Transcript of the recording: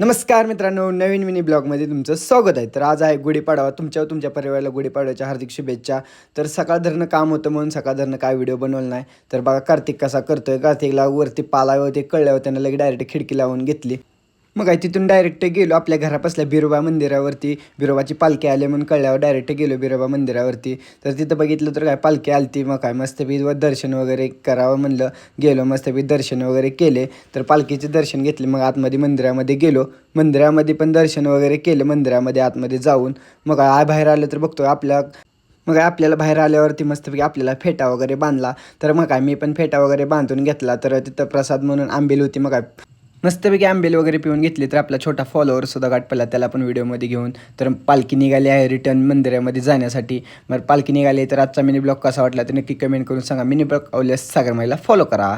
नमस्कार मित्रांनो नवीन मिनी ब्लॉगमध्ये तुमचं स्वागत आहे. तर आज आहे गुढीपाडवा. तुमच्या तुमच्या परिवाराला गुढीपाडव्याच्या हार्दिक शुभेच्छा. तर सकाळ धरणं काम होतं म्हणून सकाळ धरणं काय व्हिडिओ बनवलं नाही. तर बघा कार्तिक कसा करतोय. कार्तिकला वरती पालावर ते कळल्यावर त्यानं लगेच डायरेक्ट खिडकी लावून घेतली. मग आहे तिथून डायरेक्ट गेलो आपल्या घरापासल्या बिरोबा मंदिरावरती. बिरोबाची पालखी आले म्हणून कळल्यावर डायरेक्ट गेलो बिरोबा मंदिरावरती. तर तिथं बघितलं तर काय पालखी आलती मग काय मस्तपी व दर्शन वगैरे करावं म्हणलं. गेलो मस्तपी दर्शन वगैरे केले. तर पालखीचे दर्शन घेतले मग आतमध्ये मंदिरामध्ये गेलो. मंदिरामध्ये पण दर्शन वगैरे केलं मंदिरामध्ये आतमध्ये जाऊन. मग आय बाहेर आलं तर बघतो आपल्या मग आपल्याला बाहेर आल्यावरती मस्तपैकी आपल्याला फेटा वगैरे बांधला. तर मग काय मी पण फेटा वगैरे बांधून घेतला. तर तिथं प्रसाद म्हणून आंबेल होती मग काय मस्तपैकी आंबेल वगैरे पिऊन घेतले तर आपला छोटा फॉलोअर सुद्धा गाठ पडला त्याला पण व्हिडिओमध्ये घेऊन. तर पालखी निघाली आहे रिटर्न मंदिरामध्ये जाण्यासाठी. मग पालखी निघाली तर आजचा मिनी ब्लॉग कसा वाटला तर नक्की कमेंट करून सांगा. मिनी ब्लॉग आवल्यास सागर माईला फॉलो करा.